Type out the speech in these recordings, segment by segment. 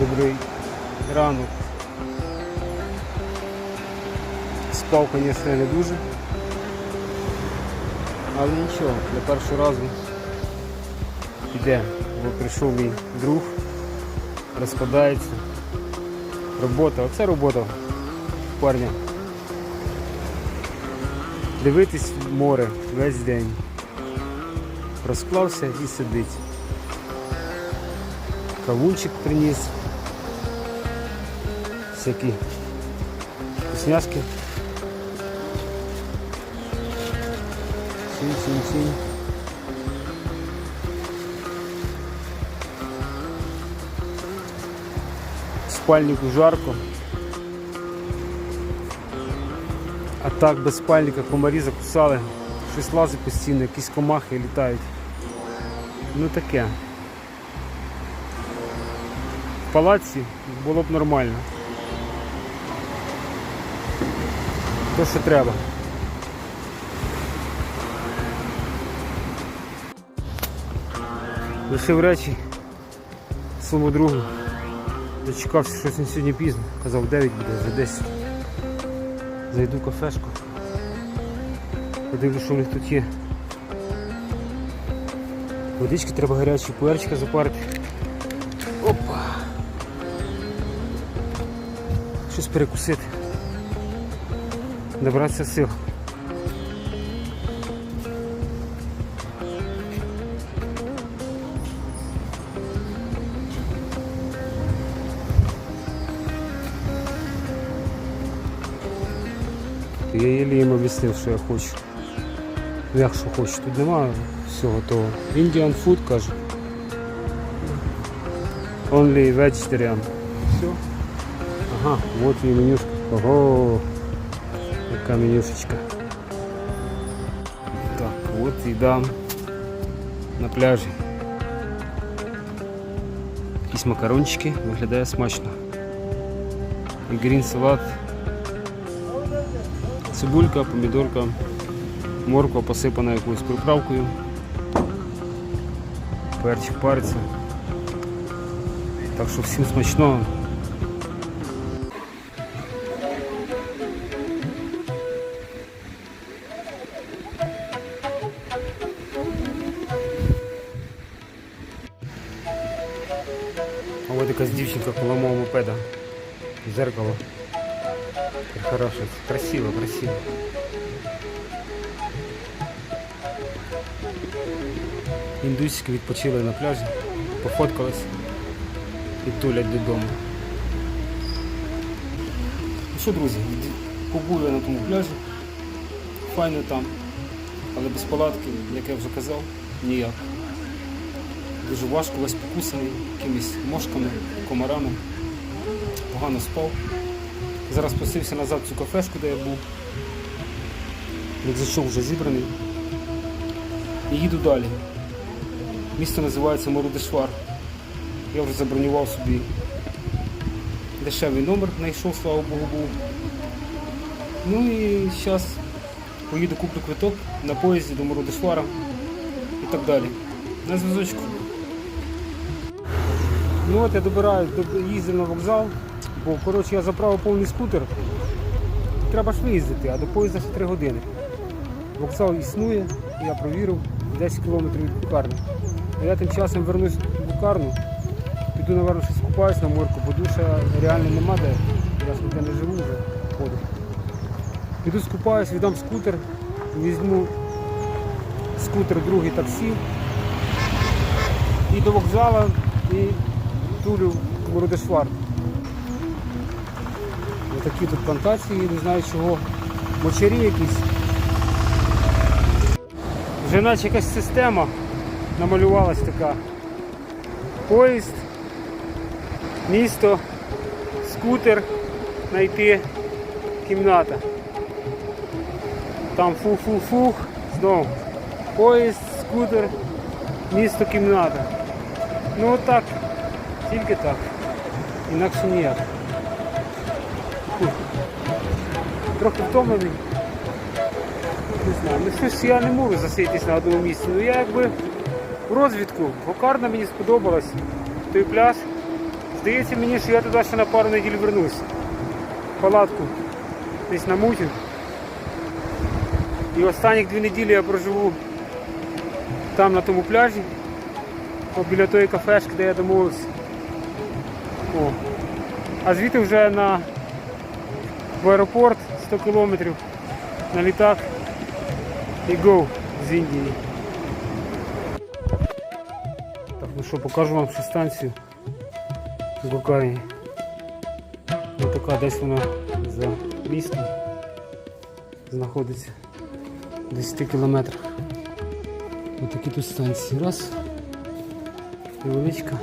Добрий ранок. Спав, звісно, не дуже. Але нічого, для першого разу піде. Бо прийшов мій друг, розкладається. Робота, оце робота парня. Дивитись в море весь день. Розклався і сидить. Кавунчик приніс. Всякі вкусняшки. Сінь-сінь-сінь. Спальнику жарко. А так без спальника комарі закусали. Щось лазить постійно, якісь комахи літають. Ну таке. В палаці було б нормально. То, що треба. Лишив речі своєму другу. Дочекався, щось він сьогодні пізно. Казав 9 буде, вже 10. Зайду в кафешку. Подивлюсь, що у них тут є. Водички треба гарячі, пуерчика запарити. Опа! Щось перекусити. Добратися сил. Я єлі їм об'яснив, що я хочу. Як що хочу, тут немає всього того. Indian food каже. Only vegetarian. Все. Ага, вот і менюшка. Ого, яка менюшечка. Так, от їда на пляжі. Якісь макарончики, виглядає смачно. І грін салат. Цибулька, помідорка, морква посипана якоюсь приправкою. Перчик париться. Так що всім смачного. Якась дівчинка коло мого мопеда. Зеркало. Как Хорошо, красиво, красиво. Індусики відпочили на пляжі, пофоткались і тулять додому. Ну що, друзі, побув я на тому пляжі. Файно там, але без палатки, як я вже казав, ніяк. Дуже важко, весь покусаний якимись мошками, комарами. Погано спав. Зараз спустився назад в цю кафешку, де я був. Рюкзачок вже зібраний. І їду далі. Місто називається Морудишвар. Я вже забронював собі дешевий номер, знайшов, слава Богу, був. Ну і зараз поїду куплю квиток на поїзді до Морудишвара і так далі. На зв'язочку. Ну от я добираюсь, до- їздив на вокзал, бо коротше я заправив повний скутер. Треба ж виїздити, а до поїзда ще 3 години. Вокзал існує, я провірив 10 кілометрів від букарні. А я тим часом вернусь в букарну, піду, напевно, щось купаюсь на морку, бо душа реально нема де. Я ж не живу вже, ходу. Піду скупаюсь, віддам скутер, візьму скутер, другий таксі. І до вокзалу, і тулю в Мородишвар. Отакі тут плантації, не знаю чого. Мочарі якісь. Вже наче якась система намалювалась така. Поїзд, місто, скутер, знайти кімната. Там фу-фу-фух, знову. Поїзд, скутер, місто, кімната. Ну отак, тільки так. Інакше ніяк. Трохи втомлений. Не знаю, ну щось я не можу засидітись на одному місці. Ну я якби в розвідку. Гокарна мені сподобалась. Той пляж. Здається мені, що я туди ще на пару неділь вернусь. Палатку десь намутю. І останні дві неділі я проживу там на тому пляжі. Біля тої кафешки, де я домовився. О. А звідти вже на в аеропорт 100 кілометрів на літак і go з Індії. Так, ну що, покажу вам ще станцію в Гокаї. Ось така десь вона за містом знаходиться в 10 кілометрах. Ось такі тут станції. Раз. Невеличка.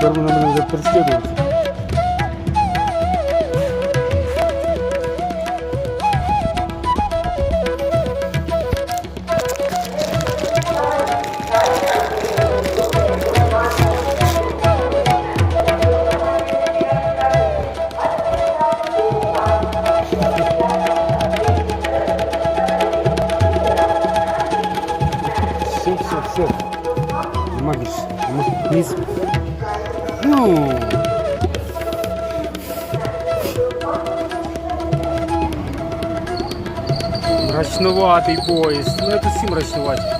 Тепер вона мене вже. Все, все, все. Нема більше. Ну. Мрачноватий поїзд. Ну это всі мрачнувати.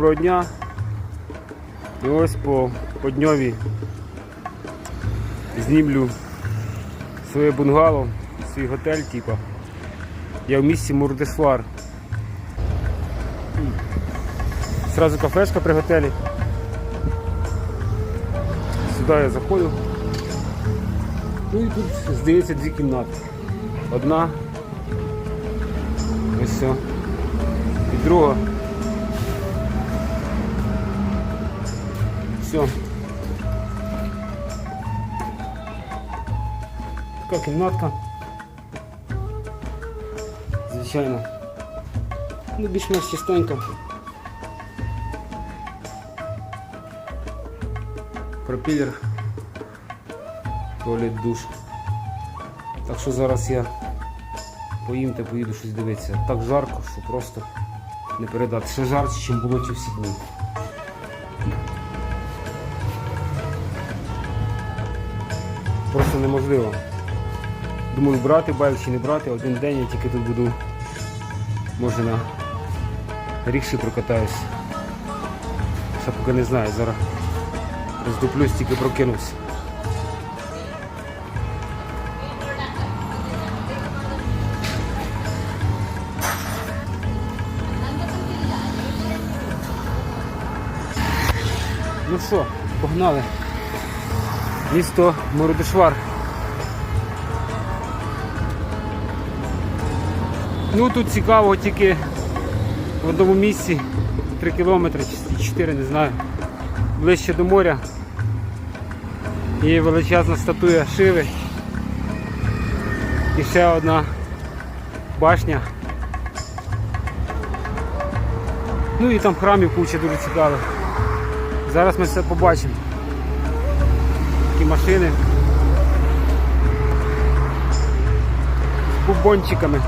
Доброго дня. І ось по, по дньові знімлю своє бунгало, свій готель, типа. Я в місті Мурдесвар. Сразу кафешка при готелі. Сюди я заходив. Ну і тут, здається, дві кімнати. Одна. Ось все. І друга. Все. Така кімнатка. Звичайно. Ну, більш-менш чистенька. Пропілер. Туалет душ. Так що зараз я поїм та поїду щось дивитися. Так жарко, що просто не передати. Ще жарче, ніж було ті всі дні. Неможливо. Думаю, брати байк чи не брати, один день я тільки тут буду, може на рікші прокатаюсь. Ще поки не знаю, зараз роздуплюсь, тільки прокинувся. Ну що, погнали. Місто Мородишвар. Ну тут цікаво тільки в одному місці 3 кілометри чи 4, не знаю. Ближче до моря. Є величезна статуя Шиви. І ще одна башня. Ну і там храмів куча дуже цікавих. Зараз ми все побачимо. Такі машини з бубончиками.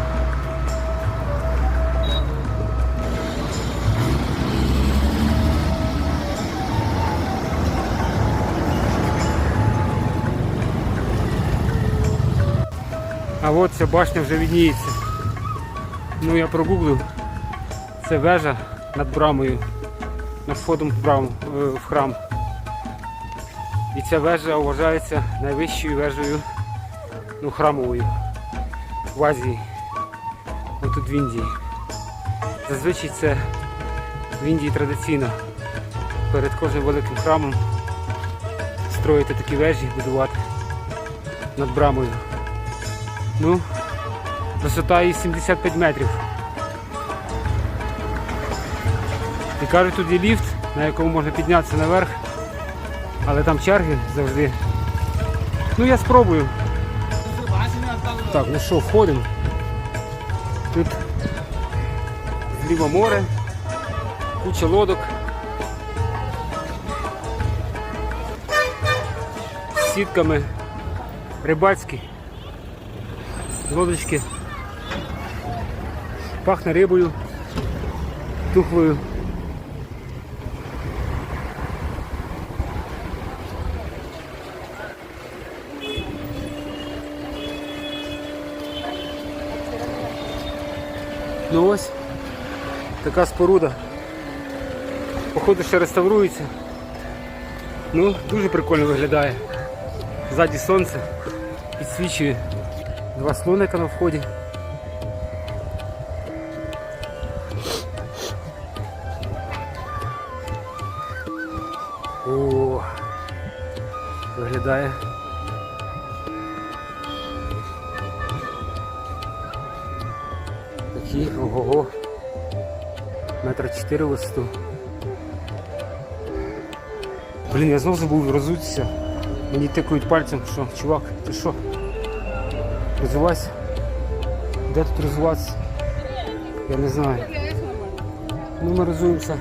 А от ця башня вже відніється. Ну я прогуглив. Це вежа над брамою, над входом в, браму, е, в храм. І ця вежа вважається найвищою вежею ну, храмовою в Азії. Отут в Індії. Зазвичай це в Індії традиційно перед кожним великим храмом строїти такі вежі, будувати над брамою. Ну, висота її 75 метрів. І кажуть, тут є ліфт, на якому можна піднятися наверх, але там черги завжди. Ну я спробую. Так, ну що, входимо. Тут зліва море, куча лодок. З сітками рибацькі. Лодочки. Пахне рибою, тухлою. Ну ось така споруда. Походу ще реставрується. Ну, дуже прикольно виглядає. Ззаді сонце підсвічує. Два слоника на вході. О, виглядає. Такі, ого-го. Метра чотири висоту. Блін, я знову забув розутися. Мені тикають пальцем, що, чувак, ти що? Розвивайся. Де тут розвиватися? Я не знаю. Ну ми розвиваємося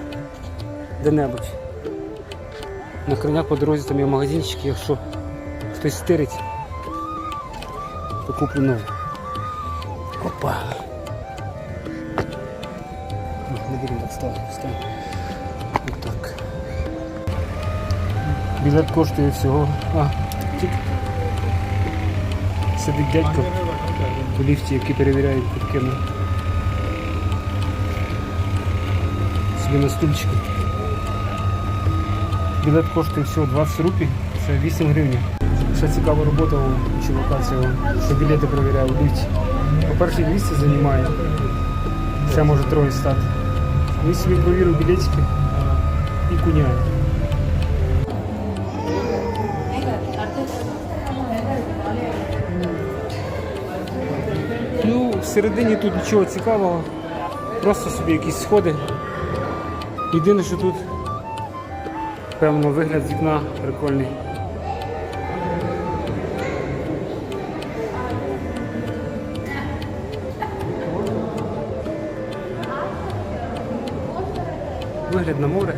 де-небудь. На крайняк по дорозі там є магазинчик, якщо хтось стирить, то куплю новий. Опа. Ні, Не будемо так став. Отак. Білет коштує всього. А, тільки. Сидить дядько в ліфті, який перевіряє квитки на собі на стульчику. Білет коштує всього 20 рупій, це 8 гривень. Ще цікава робота у чувака цього, що білети перевіряє в ліфті. По-перше, 200 займає, ще може троє стати. Він собі провірив білетики і куняє. Ну, всередині тут нічого цікавого, просто собі якісь сходи. Єдине, що тут, певно, вигляд з вікна прикольний. Вигляд на море.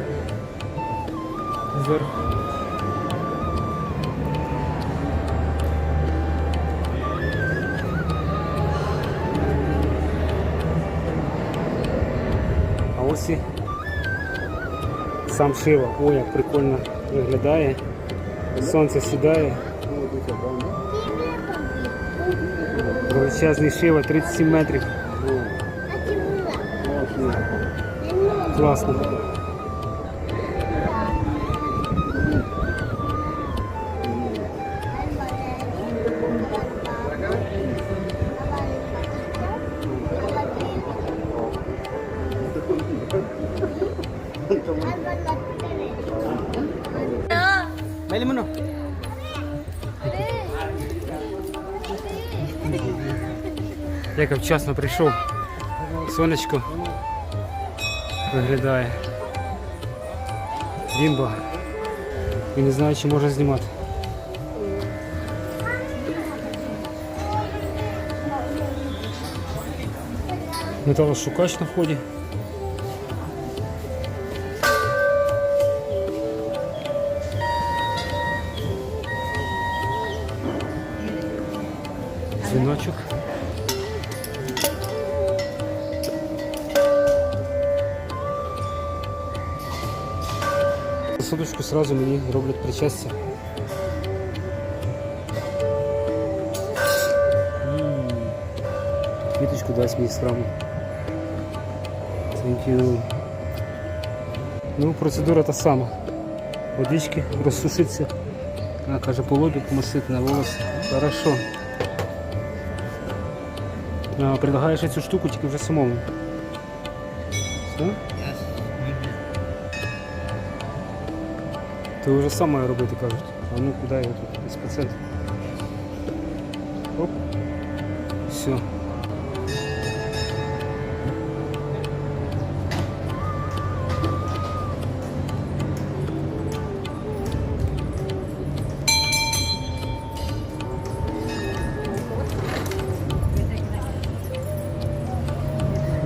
Шива. О, як прикольно виглядає. Сонце сідає. Величезний шива, 37 метрів. Класно. Як я вчасно прийшов. Сонечко виглядає. Бімба. І не знаю, чи можна знімати. Металошукач на вході. Дзвіночок. Садочку сразу мені роблять причастя. Квіточку дасть мені з. Ну, процедура та сама. Водички розсушиться. А, каже, по лобі помасити на волоси. Хорошо. Предлагаєш цю штуку тільки вже самому. Все? Ти вже сам має робити, кажуть. А ну куди його тут? Із пацієнта. Оп. Все.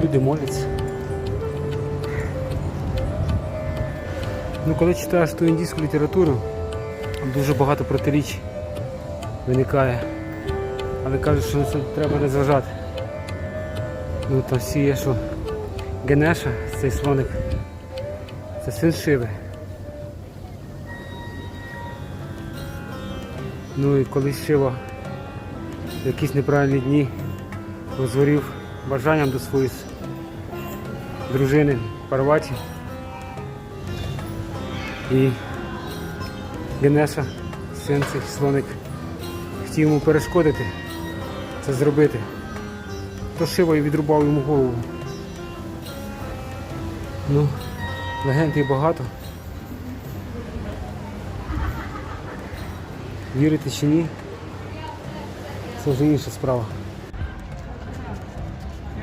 Люди моляться. Коли читаєш ту індійську літературу, дуже багато протиріч виникає. Але кажуть, що це треба не зважати. Ну там всі є, що Генеша, цей слоник, це син Шиви. Ну і коли Шива в якісь неправильні дні розгорів бажанням до своєї дружини Парваті. І Генеша, син цей слоник, хотів йому перешкодити це зробити. То Шива і відрубав йому голову. Ну, легенд є багато. Вірити чи ні, це вже інша справа.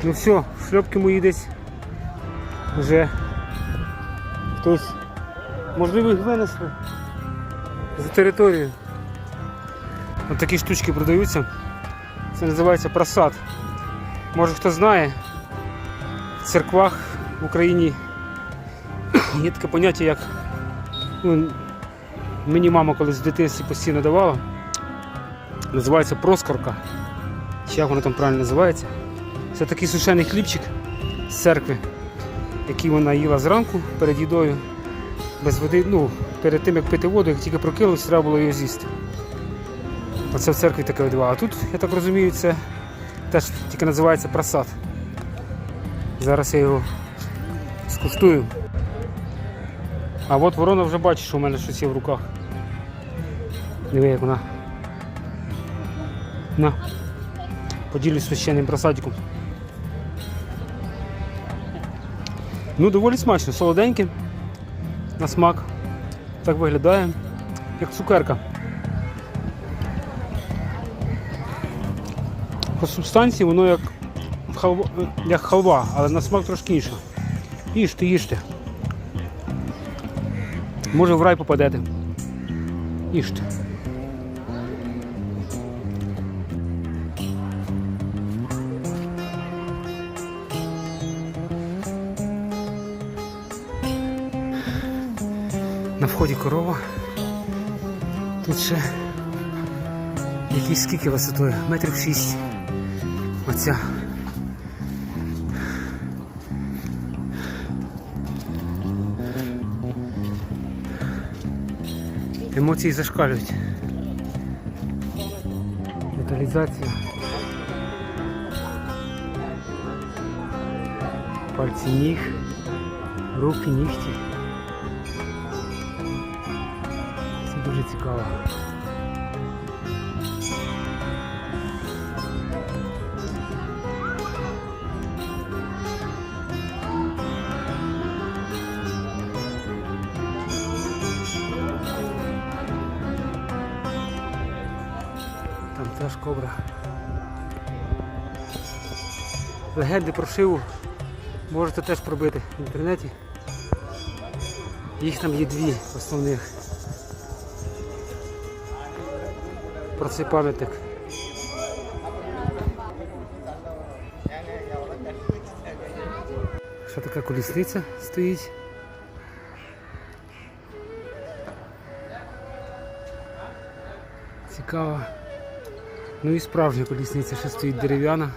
Ну все, шльопки мої десь вже хтось можливо їх винесли за територію. Ось такі штучки продаються. Це називається просад. Може хто знає, в церквах в Україні є таке поняття, як ну, мені мама колись в дитинстві постійно давала. Називається проскорка. Чи як воно там правильно називається? Це такий сушений хлібчик з церкви, який вона їла зранку перед їдою, без води, ну, перед тим як пити воду, як тільки прокинулась, треба було його з'їсти. Оце в церкві таке видавало. А тут, я так розумію, це теж тільки називається просад. Зараз я його скуштую. А от ворона вже бачить, що в мене щось є в руках. Диви, як вона. На. Поділюсь священним просадиком. Ну, доволі смачно, солоденьке на смак. Так виглядає, як цукерка. По субстанції воно як халва, як халва, але на смак трошки інше. Їжте, їжте. Може в рай попадете. Їжте. на вході корова. Тут ще якісь скільки висотою, метрів шість. Оця. Емоції зашкалюють. Деталізація. Пальці ніг, руки, нігті. Цікаво. Там теж кобра. Легенди про шиву можете теж пробити в інтернеті. Їх там є дві основних. Про цей пам'ятник. Що така колісниця стоїть? Цікаво. Ну і справжня колісниця ще стоїть дерев'яна.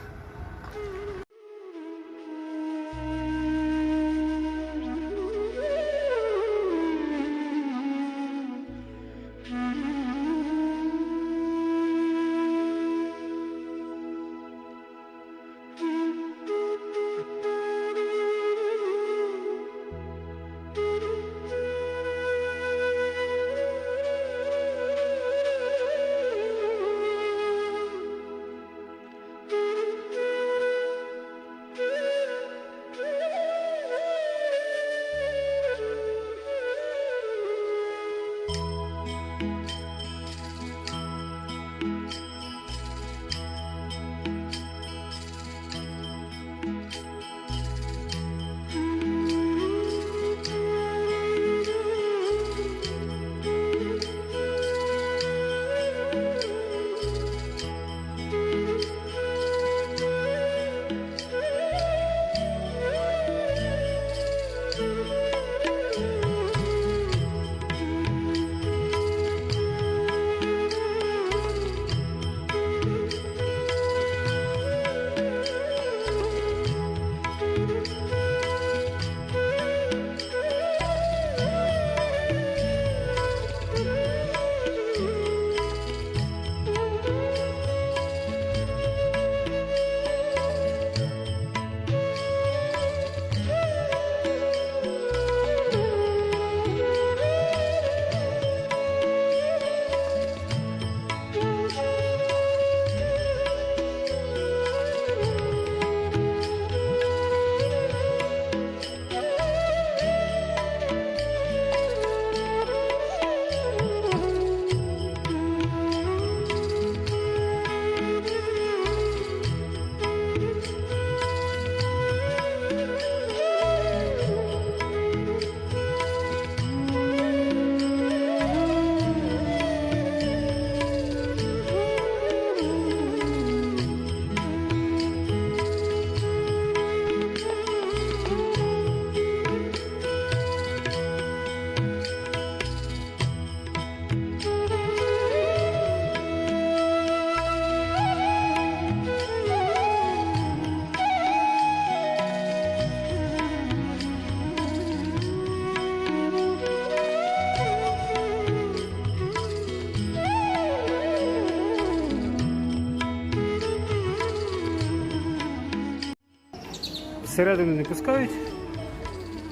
Всередину не пускають,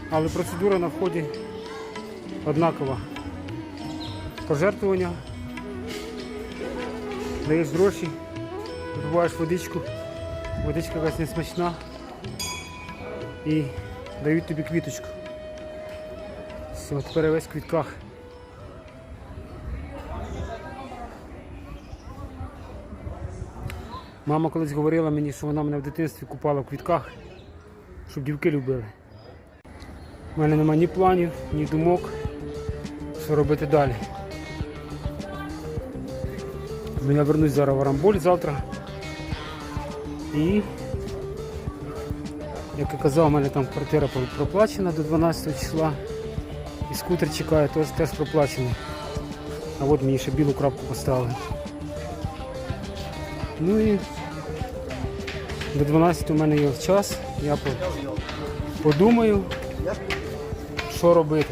але процедура на вході однакова. Пожертвування, даєш гроші, вибиваєш водичку, водичка якась несмачна і дають тобі квіточку. Все, тепер весь в квітках. Мама колись говорила мені, що вона мене в дитинстві купала в квітках, щоб дівки любили. У мене немає ні планів, ні думок, що робити далі. Ну, я вернусь зараз в Арамболь завтра. І, як я казав, у мене там квартира проплачена до 12 числа. І скутер чекає, теж, теж проплачений. А от мені ще білу крапку поставили. Ну і до 12 у мене є час. Я по- подумаю, що робити.